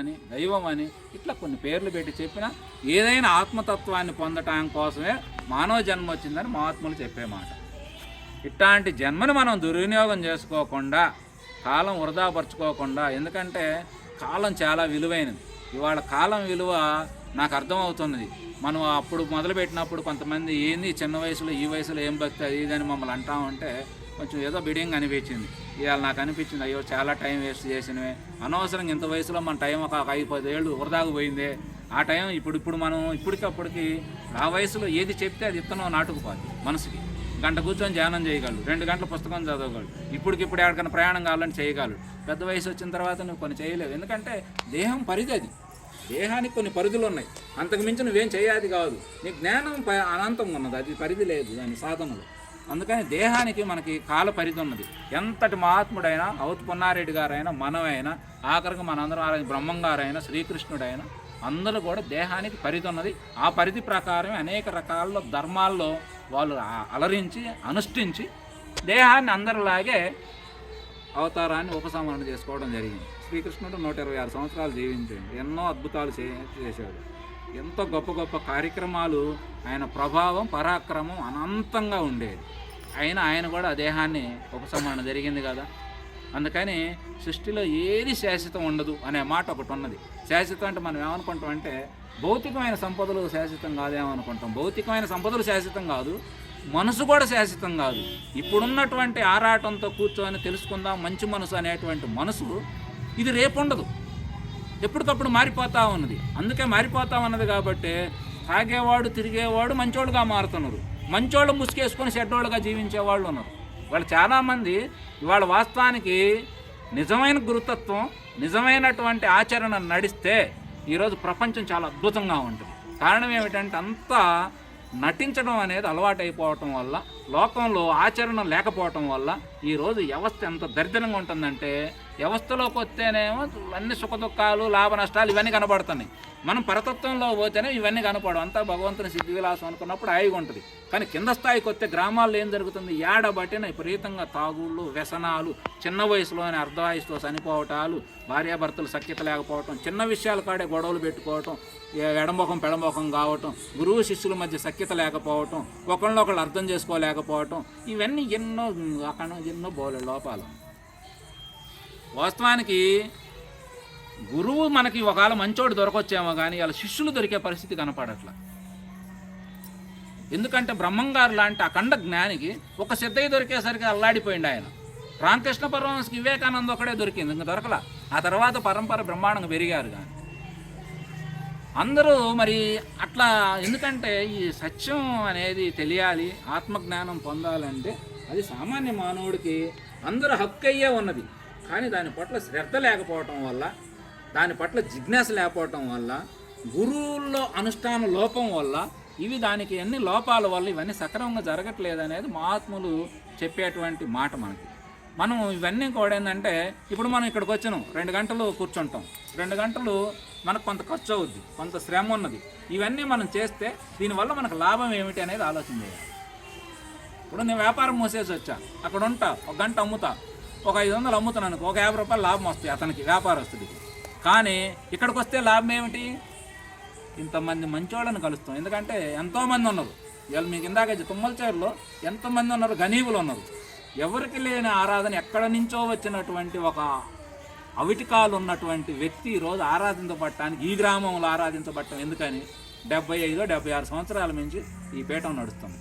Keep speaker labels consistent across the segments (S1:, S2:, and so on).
S1: అని దైవం అని ఇట్లా కొన్ని పేర్లు పెట్టి చెప్పిన ఏదైనా ఆత్మతత్వాన్ని పొందటం కోసమే మానవ జన్మ వచ్చిందని మహాత్ములు చెప్పే మాట. ఇట్లాంటి జన్మని మనం దుర్వినియోగం చేసుకోకుండా కాలం వృధాపరచుకోకుండా ఎందుకంటే కాలం చాలా విలువైనది. ఇవాళ కాలం విలువ నాకు అర్థమవుతున్నది. మనం అప్పుడు మొదలుపెట్టినప్పుడు కొంతమంది ఏంది చిన్న వయసులో ఈ వయసులో ఏం భక్తి అది ఇది అని మమ్మల్ని అంటామంటే కొంచెం ఏదో బిడింగ్ అనిపించింది ఇవాళ నాకు అనిపించింది అయ్యో చాలా టైం వేస్ట్ చేసినవే. అనవసరంగా ఇంత వయసులో మన టైం ఒక ఐదు పది ఏళ్ళు వృధాకు పోయింది. ఆ టైం ఇప్పుడు ఇప్పుడు మనం ఇప్పటికప్పటికి ఆ వయసులో ఏది చెప్తే అది ఇత్తనం నాటుకుపోద్ది మనసుకి. గంట కూర్చొని ధ్యానం చేయగలడు రెండు గంటల పుస్తకం చదవగలడు ఇప్పటికిప్పుడు ఎక్కడికైనా ప్రయాణం కావాలని చేయగలడు. పెద్ద వయసు వచ్చిన తర్వాత నువ్వు కొన్ని చేయలేవు. ఎందుకంటే దేహం పరిధి అది. దేహానికి కొన్ని పరిధులు ఉన్నాయి. అంతకు మించి నువ్వేం చేయాది కాదు. నీ జ్ఞానం ప- అనంతంగా ఉన్నది. అది పరిధి లేదు దాని సాధనలు. అందుకని దేహానికి మనకి కాల పరిధి ఉన్నది ఎంతటి మహాత్ముడైనా అవత్ పొన్నారెడ్డి గారైనా మనమైనా ఆఖరికి మనందరం ఆరాధన బ్రహ్మం గారైనా శ్రీకృష్ణుడైనా అందరూ కూడా దేహానికి పరిధి ఉన్నది ఆ పరిధి ప్రకారమే అనేక రకాల ధర్మాల్లో వాళ్ళు అలరించి అనుష్ఠించి దేహాన్ని అందరిలాగే అవతారాన్ని ఉపసంహరణ చేసుకోవడం జరిగింది. శ్రీకృష్ణుడు నూట ఇరవై ఆరు సంవత్సరాలు జీవించాడు. ఎన్నో అద్భుతాలు చే చేశాడు. ఎంతో గొప్ప గొప్ప కార్యక్రమాలు ఆయన ప్రభావం పరాక్రమం అనంతంగా ఉండేది. అయినా ఆయన కూడా ఆ దేహాన్ని ఉపశమనం జరిగింది కదా. అందుకని సృష్టిలో ఏది శాశ్వతం ఉండదు అనే మాట ఒకటి ఉన్నది. శాశ్వతం అంటే మనం ఏమనుకుంటాం అంటే భౌతికమైన సంపదలు శాశ్వతం కాదేమనుకుంటాం భౌతికమైన సంపదలు శాశ్వతం కాదు మనసు కూడా శాశ్వతం కాదు. ఇప్పుడున్నటువంటి ఆరాటంతో కూర్చొని తెలుసుకుందాం మంచి మనసు అనేటువంటి మనసు ఇది రేపు ఉండదు. ఎప్పటికప్పుడు మారిపోతా ఉన్నది. అందుకే మారిపోతా ఉన్నది కాబట్టి తాగేవాడు తిరిగేవాడు మంచోళ్ళుగా మారుతున్నారు. మంచోళ్ళు ముసుకేసుకొని చెడ్డోళ్ళుగా జీవించే వాళ్ళు ఉన్నారు. వాళ్ళు చాలామంది ఇవాళ వాస్తవానికి నిజమైన గురుతత్వం నిజమైనటువంటి ఆచరణ నడిస్తే ఈరోజు ప్రపంచం చాలా అద్భుతంగా ఉంటుంది. కారణం ఏమిటంటే అంతా నటించడం అనేది అలవాటైపోవటం వల్ల లోకంలో ఆచరణ లేకపోవటం వల్ల ఈరోజు వ్యవస్థ ఎంత దరిద్రంగా ఉంటుందంటే వ్యవస్థలోకి వస్తేనేమో అన్ని సుఖదుఖాలు లాభ నష్టాలు ఇవన్నీ కనబడుతున్నాయి మనం పరతత్వంలో పోతేనే ఇవన్నీ కనపడవు. అంతా భగవంతుని సిద్ధి విలాసం అనుకున్నప్పుడు హాయిగా ఉంటుంది. కానీ కింద స్థాయికి వస్తే గ్రామాల్లో ఏం జరుగుతుంది? ఏడబట్టిన విపరీతంగా తాగుళ్ళు వ్యసనాలు చిన్న వయసులోనే అర్ధవాయుసుతో చనిపోవటాలు భార్యాభర్తలు సఖ్యత లేకపోవటం చిన్న విషయాల కాడే గొడవలు పెట్టుకోవటం ఏ- ఎడమొఖం పెడమొఖం కావటం గురువు శిష్యుల మధ్య సఖ్యత లేకపోవటం ఒకళ్ళొకళ్ళు అర్థం చేసుకోలేకపోవటం ఇవన్నీ ఎన్నో అక్కడ ఎన్నో బోలే లోపాలు. వాస్తవానికి గురువు మనకి ఒకవేళ మంచోడు దొరకొచ్చేమో కానీ వాళ్ళ శిష్యులు దొరికే పరిస్థితి కనపడట్ల. ఎందుకంటే బ్రహ్మంగారు లాంటి అఖండ జ్ఞానికి ఒక సిద్ధయ్య దొరికేసరికి అల్లాడిపోయింది ఆయన. రామకృష్ణ పరమహంసకి వివేకానంద ఒకడే దొరికింది ఇంకా దొరకల. ఆ తర్వాత పరంపర బ్రహ్మాండంగా పెరిగారు కానీ అందరూ మరి అట్లా ఎందుకంటే ఈ సత్యం అనేది తెలియాలి ఆత్మజ్ఞానం పొందాలంటే అది సామాన్య మానవుడికి అందరూ హక్కు అయ్యే ఉన్నది. కానీ దాని పట్ల శ్రద్ధ లేకపోవటం వల్ల దాని పట్ల జిజ్ఞాస లేకపోవటం వల్ల గురువుల్లో అనుష్ఠాన లోపం వల్ల ఇవి దానికి ఎన్ని లోపాల వల్ల ఇవన్నీ సక్రమంగా జరగట్లేదు అనేది మహాత్ములు చెప్పేటువంటి మాట మనకి. మనం ఇవన్నీ కూడా ఏంటంటే ఇప్పుడు మనం ఇక్కడికి వచ్చినాం రెండు గంటలు కూర్చుంటాం. రెండు గంటలు మనకు కొంత ఖర్చు అవుద్ది కొంత శ్రమ ఉన్నది. ఇవన్నీ మనం చేస్తే దీనివల్ల మనకు లాభం ఏమిటి అనేది ఆలోచన చేయాలి. ఇప్పుడు నేను వ్యాపారం మూసేసి వచ్చా అక్కడ ఉంటా ఒక గంట అమ్ముతా ఒక ఐదు వందలు అమ్ముతున్నాను ఒక యాభై రూపాయలు లాభం వస్తాయి అతనికి వ్యాపారస్తుడికి. కానీ ఇక్కడికి వస్తే లాభం ఏమిటి? ఇంతమంది మంచోళ్ళని కలుస్తాం. ఎందుకంటే ఎంతోమంది ఉన్నారు. వీళ్ళు మీకు ఇందాక తుమ్మలచేరులో ఎంతమంది ఉన్నారు? గనీవులు ఉన్నారు. ఎవరికి లేని ఆరాధన ఎక్కడ నుంచో వచ్చినటువంటి ఒక అవిటికాలు ఉన్నటువంటి వ్యక్తి ఈరోజు ఆరాధించబడటానికి ఈ గ్రామంలో ఆరాధించబడటం ఎందుకని? డెబ్బై ఐదో డెబ్బై ఆరు సంవత్సరాల నుంచి ఈ పీఠం నడుస్తుంది.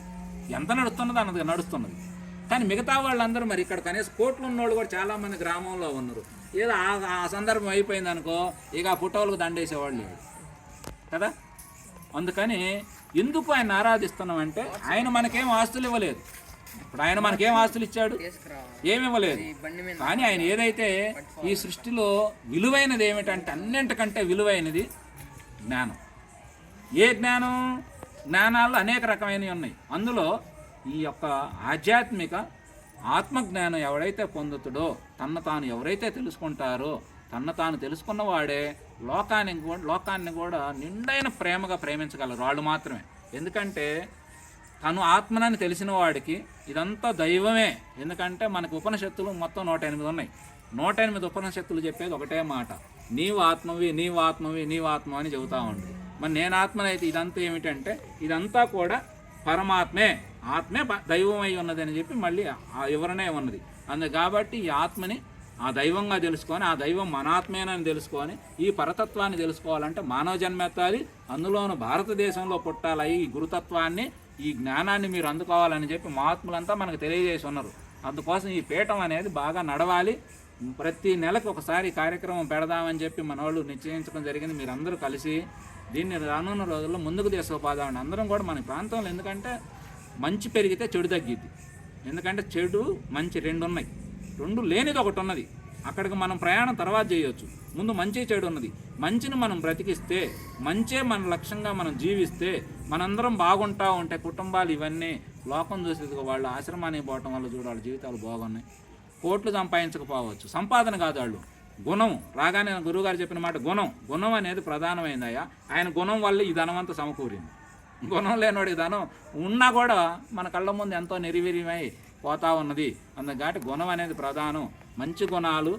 S1: ఎంత నడుస్తున్నది అన్నది నడుస్తున్నది. కానీ మిగతా వాళ్ళందరూ మరి ఇక్కడ కనీసం కోట్లు ఉన్నోళ్ళు కూడా చాలామంది గ్రామంలో ఉన్నారు. ఏదో ఆ సందర్భం అయిపోయింది అనుకో ఇక ఆ ఫోటోలకు దండేసేవాళ్ళు లేరు. కదా? అందుకని ఎందుకు ఆయన ఆరాధిస్తున్నామంటే ఆయన మనకేం ఆస్తులు ఇవ్వలేదు. ఇప్పుడు ఆయన మనకేం ఆస్తులు ఇచ్చాడు? ఏమి ఇవ్వలేదు. కానీ ఆయన ఏదైతే ఈ సృష్టిలో విలువైనది ఏమిటంటే అన్నింటికంటే విలువైనది జ్ఞానం. ఏ జ్ఞానం? జ్ఞానాల్లో అనేక రకమైనవి ఉన్నాయి. అందులో ఈ యొక్క ఆధ్యాత్మిక ఆత్మజ్ఞానం ఎవడైతే పొందుతాడో తన తాను ఎవరైతే తెలుసుకుంటారో తన తాను తెలుసుకున్నవాడే లోకానికి కూడా లోకాన్ని కూడా నిండైన ప్రేమగా ప్రేమించగలరు వాళ్ళు మాత్రమే. ఎందుకంటే తను ఆత్మనని తెలిసిన వాడికి ఇదంతా దైవమే. ఎందుకంటే మనకు ఉపనిషత్తులు మొత్తం నూట ఎనిమిది ఉన్నాయి. నూట ఎనిమిది ఉపనిషత్తులు చెప్పేది ఒకటే మాట. నీవు ఆత్మవి నీవు ఆత్మవి నీవు ఆత్మ అని చెబుతా ఉంది మరి నేను ఆత్మనైతే ఇదంతా ఏమిటంటే ఇదంతా కూడా పరమాత్మే. ఆత్మే దైవమై ఉన్నదని ఉన్నది అని చెప్పి మళ్ళీ ఆ వివరణే ఉన్నది. అందు కాబట్టి ఈ ఆత్మని ఆ దైవంగా తెలుసుకొని ఆ దైవం మనాత్మేనని తెలుసుకొని ఈ పరతత్వాన్ని తెలుసుకోవాలంటే మానవ జన్మెత్తాలి అందులోనూ భారతదేశంలో పుట్టాలి ఈ గురుతత్వాన్ని ఈ జ్ఞానాన్ని మీరు అందుకోవాలని చెప్పి మహాత్ములంతా మనకు తెలియజేసి ఉన్నారు. అందుకోసం ఈ పీఠం అనేది బాగా నడవాలి. ప్రతి నెలకు ఒకసారి కార్యక్రమం పెడదామని చెప్పి మన వాళ్ళు నిశ్చయించడం జరిగింది. మీరందరూ కలిసి దీన్ని రానున్న రోజుల్లో ముందుకు తీసుకుపోదామని అందరం కూడా మన ప్రాంతంలో. ఎందుకంటే మంచి పెరిగితే చెడు తగ్గిద్ది. ఎందుకంటే చెడు మంచి రెండు ఉన్నాయి రెండు లేనిది ఒకటి ఉన్నది అక్కడికి మనం ప్రయాణం తర్వాత చేయొచ్చు. ముందు మంచి చెడు ఉన్నది మంచిని మనం బ్రతికిస్తే మంచే మన లక్ష్యంగా మనం జీవిస్తే మనందరం బాగుంటా ఉంటే కుటుంబాలు ఇవన్నీ లోకం చూసేది వాళ్ళు ఆశ్రమానికి పోవటం వల్ల చూడ వాళ్ళ జీవితాలు బాగున్నాయి. కోట్లు సంపాదించకపోవచ్చు. సంపాదన కాదు వాళ్ళు. గుణం. రాగానే గురువుగారు చెప్పిన మాట గుణం. గుణం అనేది ప్రధానమైందయ్యా. ఆయన గుణం వల్ల ఈ ధనమంతా సమకూరింది. గుణం లేనివాడి ధనం ఉన్నా కూడా మన కళ్ళ ముందు ఎంతో నిరివిరిమై పోతా ఉన్నది. అందుకాటి గుణం అనేది ప్రధానం. మంచి గుణాలు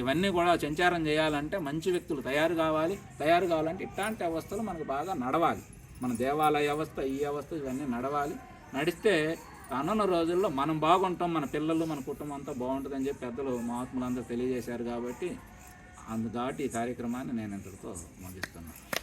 S1: ఇవన్నీ కూడా సంచారం చేయాలంటే మంచి వ్యక్తులు తయారు కావాలి. తయారు కావాలంటే ఇట్లాంటి అవస్థలు మనకు బాగా నడవాలి. మన దేవాలయ వ్యవస్థ ఈ వ్యవస్థ ఇవన్నీ నడవాలి. నడిస్తే రానున్న రోజుల్లో మనం బాగుంటాం మన పిల్లలు మన కుటుంబం అంతా బాగుంటుందని చెప్పి పెద్దలు మహాత్ములందరూ తెలియజేశారు కాబట్టి అందు కాబట్టి ఈ కార్యక్రమాన్ని నేను ఇంతటితో ముగిస్తున్నాను.